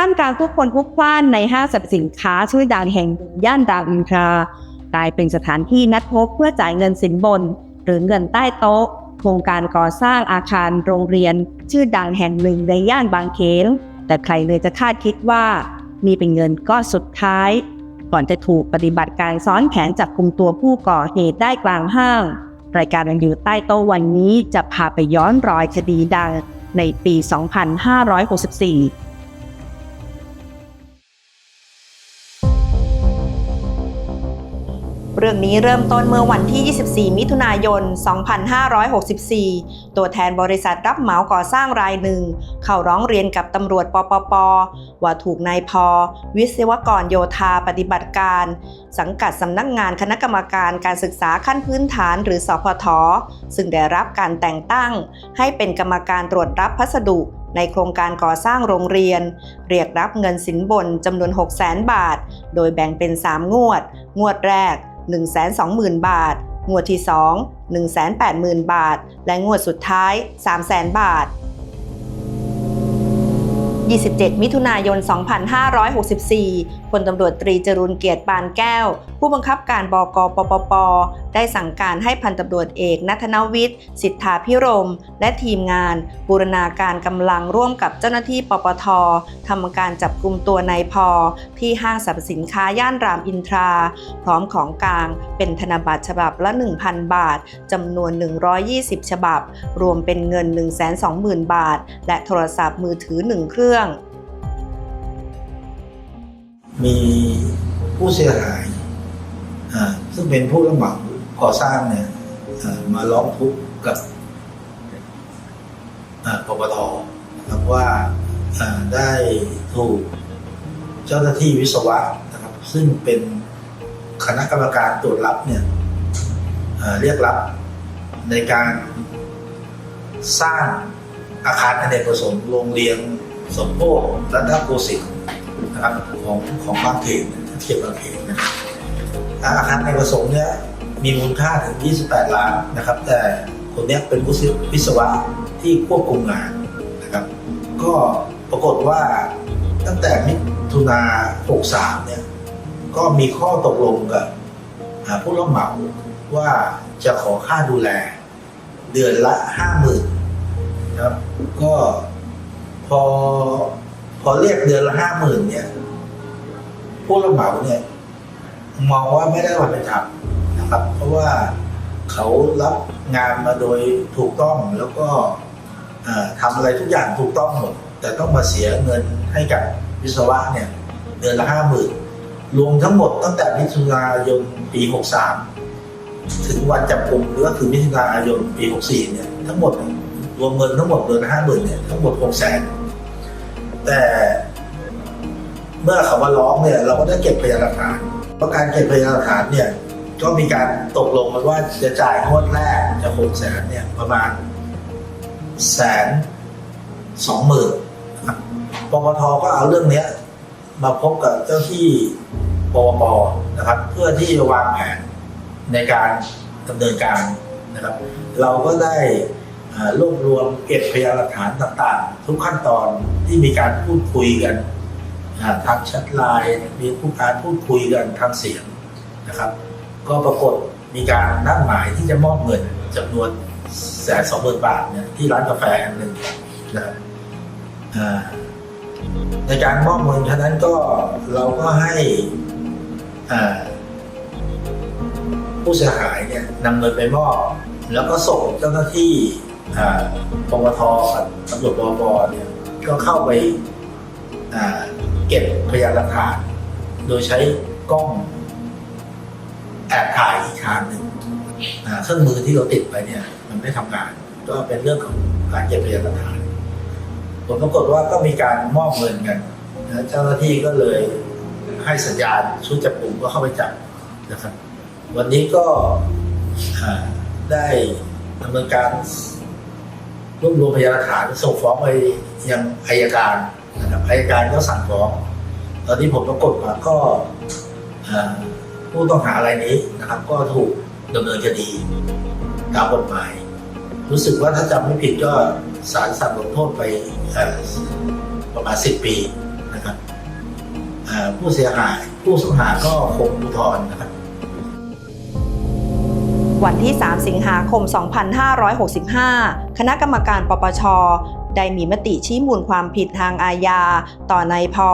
ท่ามกลางผู้คนพลุกพล่านในห้างสรรพสินค้าชื่อดังแห่งหนึ่งย่านรามอินทรากลายเป็นสถานที่นัดพบเพื่อจ่ายเงินสินบน หรือเงินใต้โต๊ะ โครงการก่อสร้างอาคารโรงเรียน ชื่อดังแห่งหนึ่งในย่านบางเขนแต่ใครเลยจะคาดคิดว่านี่เป็นเงินก้อนสุดท้าย ก่อนจะถูกปฏิบัติการซ้อนแผนจับกลุ่มตัวผู้ก่อเหตุได้กลางห้าง รายการรันอยู่ใต้โต๊ะวันนี้จะพาไปย้อนรอยคดีดังในปี 2564 เรื่องนี้เริ่มต้นเมื่อวันที่ 24 มิถุนายน 2564 ตัวแทนบริษัทรับเหมาก่อสร้างรายหนึ่ง เข้าร้องเรียนกับตำรวจปปป ว่าถูกนายพอ วิศวกรโยธาปฏิบัติการ สังกัดสำนักงานคณะกรรมการการศึกษาขั้นพื้นฐานหรือสพท ซึ่งได้รับการแต่งตั้ง ให้เป็นกรรมการตรวจรับพัสดุในโครงการก่อสร้างโรงเรียน เรียกรับเงินสินบนจำนวน 6 0 0 0 0 0 บาท โดยแบ่งเป็น 3 งวด งวดแรก 120,000 บาท งวดที่ 2 180,000 บาท และงวดสุดท้าย 300,000 บาท 27 มิถุนายน 2564 พลตำรวจตรีจรูนเกียรติปานแก้ว ผู้บังคับการบกปปป ได้สั่งการให้พันตำรวจเอกนัทนวิทย์ สิทธาพิรม และทีมงาน บูรณาการกำลังร่วมกับเจ้าหน้าที่ปปททำการจับกลุ่มตัวนายพอ ที่ห้างสรรพสินค้าย่านรามอินทรา พร้อมของกลางเป็นธนบัตรฉบับละ 1,000 บาทจำนวน 120 ฉบับ รวมเป็นเงิน 120,000 บาท และโทรศัพท์มือถือ 1 เครื่อง มีผู้เสียหายซึ่งเป็นผู้รับเหมาก่อสร้างเนี่ยมาร้องทุกข์กับปปทนะครับว่าได้ถูกเจ้าหน้าที่วิศวะนะครับ ซึ่งเป็นคณะกรรมการตรวจรับเนี่ยเรียกรับในการสร้างอาคารอเนกประสงค์โรงเรียนสมโภชรัตนโกสินทร์ นะครับของของบางเขนถ้าเทียบบางเขนนะครับอาคารอเนประสงค์เนี่ยมีมูลค่าถึง 28 ล้านนะครับ แต่คนเนี้ยเป็นผู้วิศวะที่ควบคุมงานนะครับ ก็ปรากฏว่าตั้งแต่มิถุนา 63 เนี่ย ก็มีข้อตกลงกับผู้รับเหมาว่าจะขอค่าดูแล เดือนละห้าหมื่นะครับ ก็พอ อเรียกเดือนละห้าหมื่นเนี่ย ผู้รับเหมาเนี่ยมองว่าไม่ได้ความเป็นธรรมนะครับ เพราะว่าเขารับงานมาโดยถูกต้องแล้วก็อ่าทำอะไรทุกอย่างถูกต้องหมด แต่ต้องมาเสียเงินให้กับวิศวะเนี่ย เดือนละห้าหมื่นรวมทั้งหมดตั้งแต่มิถุนายนปีหกสามถึงวันจับกลุ่มหรือว่าคือมิถุนายนปีหกสี่เนี่ย ทั้งหมดรวมเงินทั้งหมดเดือนละห้าหมื่นเนี่ยทั้งหมดหกแสน แต่เมื่อเขามาร้องเนี่ย เราก็ได้เก็บพยานหลักฐานเพราะการเก็บพยานหลักฐานเนี่ย ก็มีการตกลงกันว่าจะจ่ายงวดแรกจะหกแสนเนี่ยประมาณแสนสองหมื่นครับปปทก็เอาเรื่องเนี้ย มาพบกับเจ้าที่ปปนะครับ เพื่อที่จะวางแผนในการดำเนินการนะครับ เราก็ได้ รวบรวมเก็บพยานหลักฐานต่างๆ ทุกขั้นตอนที่มีการพูดคุยกันทางแชทไลน์มีผู้การพูดคุยกันทางเสียงนะครับ ก็ปรากฏมีการนัดหมายที่จะมอบเงินจำนวนแสนสองหมื่นบาทเนี่ยที่ร้านกาแฟแห่งหนึ่งนะครับอ่าในการมอบเงินฉะนั้นก็เราก็ให้ผู้เสียหายเนี่ยนำเงินไปมอบ แล้วก็ส่งเจ้าหน้าที่ ปปทกับตำรวจปปเนี่ยก็เข้าไปเก็บพยานหลักฐาน โดยใช้กล้องแอบถ่ายอีกทางหนึ่งเครื่องมือที่เราติดไปเนี่ย มันไม่ทำงาน ก็เป็นเรื่องของการเก็บพยานหลักฐานผลปรากฏว่าก็มีการมอบเงินกันเจ้าหน้าที่ก็เลยให้สัญญาณชุดจับกลุ่มก็เข้าไปจับนะครับ วันนี้ก็ได้ดำเนินการ รวบรวมพยานหลักฐานส่งฟ้องไปยังอายการนะครับอายการก็สั่งฟ้อง ตอนนี้ผมปรากฏว่าก็ผู้ต้องหารายนี้นะครับ ก็ถูกดำเนินคดีตามกฎหมาย รู้สึกว่าถ้าจำไม่ผิดก็ศาลสั่งลงโทษไปประมาณ10ปีนะครับผู้เสียหายผู้สูญหายก็คงอุทธรณ์นะครับ วันที่ 3 สิงหาคม 2565 คณะกรรมการปปช ได้มีมติชี้มูลความผิดทางอาญา ต่อนายพอ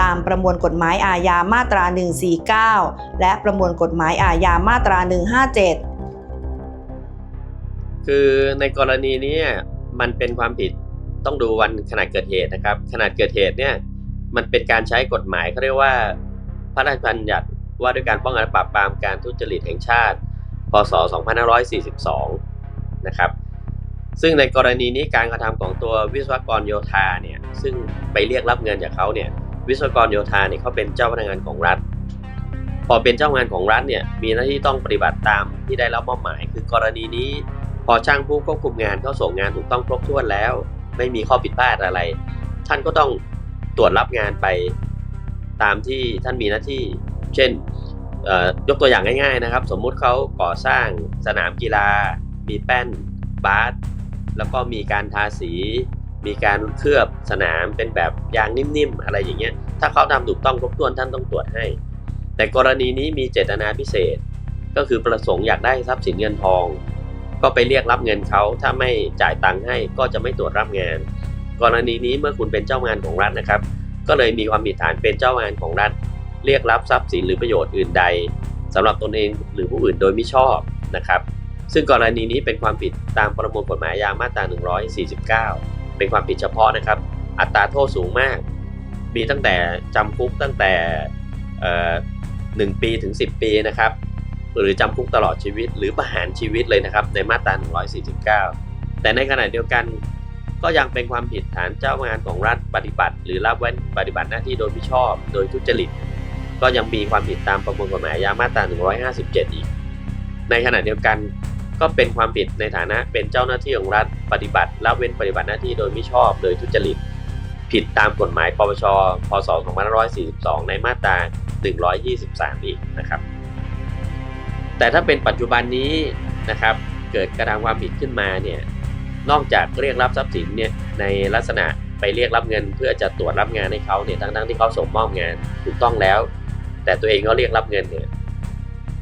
ตามประมวลกฎหมายอาญามาตรา 149 และประมวลกฎหมายอาญามาตรา 157 คือในกรณีนี้มันเป็นความผิดต้องดูวันขณะเกิดเหตุนะครับ ขณะเกิดเหตุเนี่ยมันเป็นการใช้กฎหมายเขาเรียกว่า พระราชบัญญัติว่าด้วยการป้องกันปราบปรามการทุจริตแห่งชาติ พศ 2542 นะครับ ซึ่งในกรณีนี้การกระทำของตัววิศวกรโยธาเนี่ย ซึ่งไปเรียกรับเงินจากเขาเนี่ย วิศวกรโยธาเนี่ยเขาเป็นเจ้าพนักงานของรัฐ พอเป็นเจ้างานของรัฐเนี่ย มีหน้าที่ต้องปฏิบัติตามที่ได้รับมอบหมาย คือกรณีนี้ พอช่างผู้ควบคุมงานเขาส่งงานถูกต้องครบถ้วนแล้ว ไม่มีข้อผิดพลาดอะไร ท่านก็ต้องตรวจรับงานไปตามที่ท่านมีหน้าที่ เช่น ยกตัวอย่างง่าย ๆนะครับ สมมุติเขาก่อสร้างสนามกีฬา มีแป้นบาสแล้วก็มีการทาสี มีการเคลือบสนามเป็นแบบยางนิ่มๆ อะไรอย่างเงี้ยถ้าเขาทำถูกต้องครบถ้วนท่านต้องตรวจให้ แต่กรณีนี้มีเจตนาพิเศษ ก็คือประสงค์อยากได้ทรัพย์สินเงินทอง ก็ไปเรียกรับเงินเขาถ้าไม่จ่ายตังค์ให้ก็จะไม่ตรวจรับงาน กรณีนี้เมื่อคุณเป็นเจ้างานของรัฐนะครับ ก็เลยมีความผิดฐานเป็นเจ้างานของรัฐ เรียกรับทรัพย์สินหรือประโยชน์อื่นใดสำหรับตนเองหรือผู้อื่นโดยมิชอบนะครับ ซึ่งกรณีนี้เป็นความผิดตามประมวลกฎหมายอาญามาตรา 149 เป็นความผิดเฉพาะนะครับ อัตราโทษสูงมาก มีตั้งแต่จำคุกตั้งแต่เอ่อ1ปีถึง 10 ปีนะครับ หรือจำคุกตลอดชีวิต หรือประหารชีวิตเลยนะครับ ในมาตรา 149 แต่ในขณะเดียวกันก็ยังเป็นความผิดฐานเจ้างานของรัฐปฏิบัติ หรือละเว้นปฏิบัติหน้าที่โดยมิชอบ โดยทุจริต ก็ยังมีความผิดตามประมวลกฎหมายอาญามาตรา 157 อีก ในขณะเดียวกันก็เป็นความผิดในฐานะเป็นเจ้าหน้าที่ของรัฐปฏิบัติละเว้นปฏิบัติหน้าที่โดยมิชอบโดยทุจริต ผิดตามกฎหมายปปช พศ 2542 ในมาตรา 123 อีกนะครับ แต่ถ้าเป็นปัจจุบันนี้นะครับเกิดกระทำความผิดขึ้นมาเนี่ยนอกจากเรียกรับทรัพย์สินเนี่ยในลักษณะไปเรียกรับเงินเพื่อจะตรวจรับงานให้เขาเนี่ยทั้งๆที่เขาส่งมอบงานถูกต้องแล้ว แต่ตัวเองก็เรียกรับเงินเนี่ย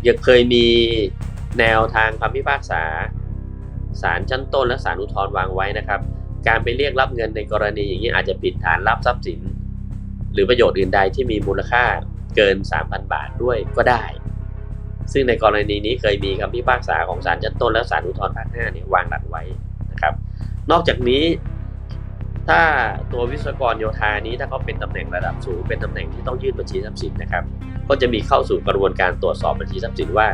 ยังเคยมีแนวทางคำพิพากษาศาลชั้นต้นและศาลอุทธรณ์วางไว้นะครับ การไปเรียกรับเงินในกรณีอย่างนี้อาจจะผิดฐานรับทรัพย์สิน หรือประโยชน์อื่นใดที่มีมูลค่าเกิน 3,000 บาทด้วยก็ได้ ซึ่งในกรณีนี้เคยมีคำพิพากษาของศาลชั้นต้นและศาลอุทธรณ์ภาค5เนี่ยวางหลักไว้นะครับ นอกจากนี้ ถ้าตัววิศวกรโยธานี้ถ้าเขาเป็นตำแหน่งระดับสูง เป็นตำแหน่งที่ต้องยื่นบัญชีทรัพย์สินนะครับ ก็จะมีเข้าสู่กระบวนการตรวจสอบบัญชีทรัพย์สินว่า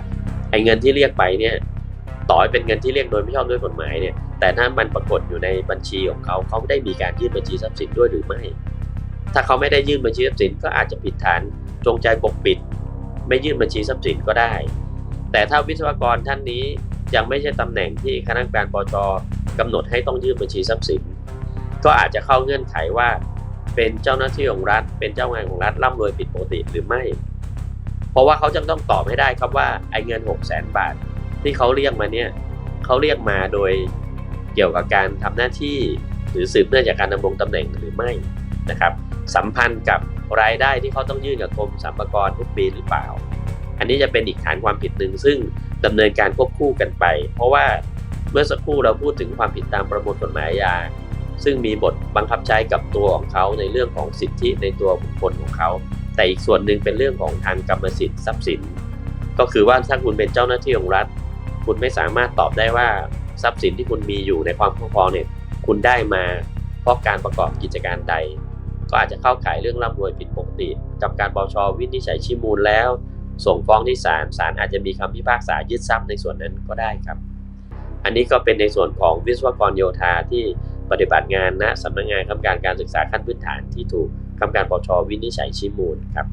ไอ้เงินที่เรียกไปเนี่ยต่อให้เป็นเงินที่เรียกโดยไม่ชอบด้วยกฎหมายเนี่ยแต่ถ้ามันปรากฏอยู่ในบัญชีของเขาเขาได้มีการยื่นบัญชีทรัพย์สินด้วยหรือไม่ ถ้าเขาไม่ได้ยื่นบัญชีทรัพย์สินก็อาจจะผิดฐานจงใจปกปิด ไม่ยื่นบัญชีทรัพย์สินก็ได้ แต่ถ้าวิศวกรท่านนี้ยังไม่ใช่ตำแหน่งที่คณะกรรมการปชกำหนดให้ต้องยื่นบัญชีทรัพย์สิน ก็อาจจะเข้าเงื่อนไขว่า เป็นเจ้าหน้าที่ของรัฐ เป็นเจ้างานของรัฐร่ำรวยผิดปกติหรือไม่ เพราะว่าเขาจะต้องตอบให้ได้ครับว่าไอ้เงิน6 0 0 0 0 0 บาท ที่เขาเรียกมาเนี่ยเขาเรียกมาโดยเกี่ยวกับการทำหน้าที่หรือสืบเนื่องจากการดำรงตำแหน่งหรือไม่นะครับ สัมพันธ์กับรายได้ที่เขาต้องยื่นกับกรมสรรพากรทุกปีหรือเปล่า อันนี้จะเป็นอีกฐานความผิดหนึ่งซึ่งดำเนินการควบคู่กันไป เพราะว่าเมื่อสักครู่เราพูดถึงความผิดตามประมวลกฎหมายอาญา ซึ่งมีบทบังคับใช้กับตัวของเขาในเรื่องของสิทธิในตัวบุคคลของเขา แต่อีกส่วนหนึ่งเป็นเรื่องของทางกรรมสิทธิ์ทรัพย์สิน ก็คือว่าถ้าคุณเป็นเจ้าหน้าที่ของรัฐ คุณไม่สามารถตอบได้ว่าทรัพย์สินที่คุณมีอยู่ในความครอบครองเนี่ยคุณได้มาเพราะการประกอบกิจการใด ก็อาจจะเข้าข่ายเรื่องร่ำรวยผิดปกติ กับการปชวินิจฉัยชี้มูลแล้ว ส่งฟ้องที่ศาลศาลอาจจะมีคำพิพากษายึดทรัพย์ในส่วนนั้นก็ได้ครับ อันนี้ก็เป็นในส่วนของวิศวกรโยธาที่ ปฏิบัติงานณสำนักงานคำการการศึกษาขั้นพื้นฐานที่ถูกคำการปชวินิจฉัยชี้มูลครับ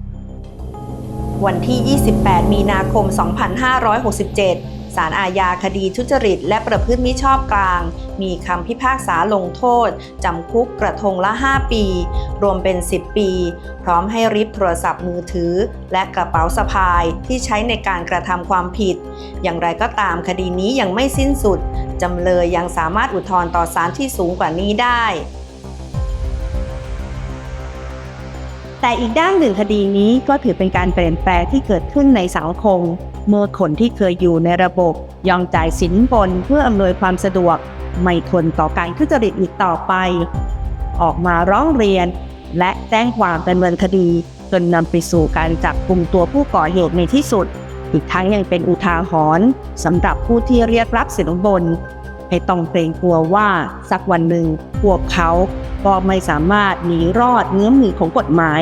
วันที่ 28 มีนาคม 2567 ศาลอาญาคดีทุจริต และประพฤติมิชอบกลาง มีคำพิพากษาลงโทษ จำคุกกระทงละ 5 ปี รวมเป็น 10 ปี พร้อมให้ริบโทรศัพท์มือถือ และกระเป๋าสะพายที่ใช้ในการกระทำความผิด อย่างไรก็ตามคดีนี้ยังไม่สิ้นสุด จำเลยยังสามารถอุทธรณ์ต่อศาลที่สูงกว่านี้ได้ แต่อีกด้านหนึ่งคดีนี้ก็ถือเป็นการเปลี่ยนแปลงที่เกิดขึ้นในสังคม เมื่อคนที่เคยอยู่ในระบบยอมจ่ายสินบนเพื่ออำนวยความสะดวก ไม่ทนต่อการทุจริตอีกต่อไป ออกมาร้องเรียน และแจ้งความดำเนินคดีจนนำไปสู่การจับกลุ่มตัวผู้ก่อเหตุในที่สุด อีกทั้งยังเป็นอุทาหรณ์สำหรับผู้ที่เรียกรับสินบน ให้ต้องเกรงกลัวว่าสักวันหนึ่งพวกเขาก็ไม่สามารถหนีรอดเงื้อมมือของกฎหมาย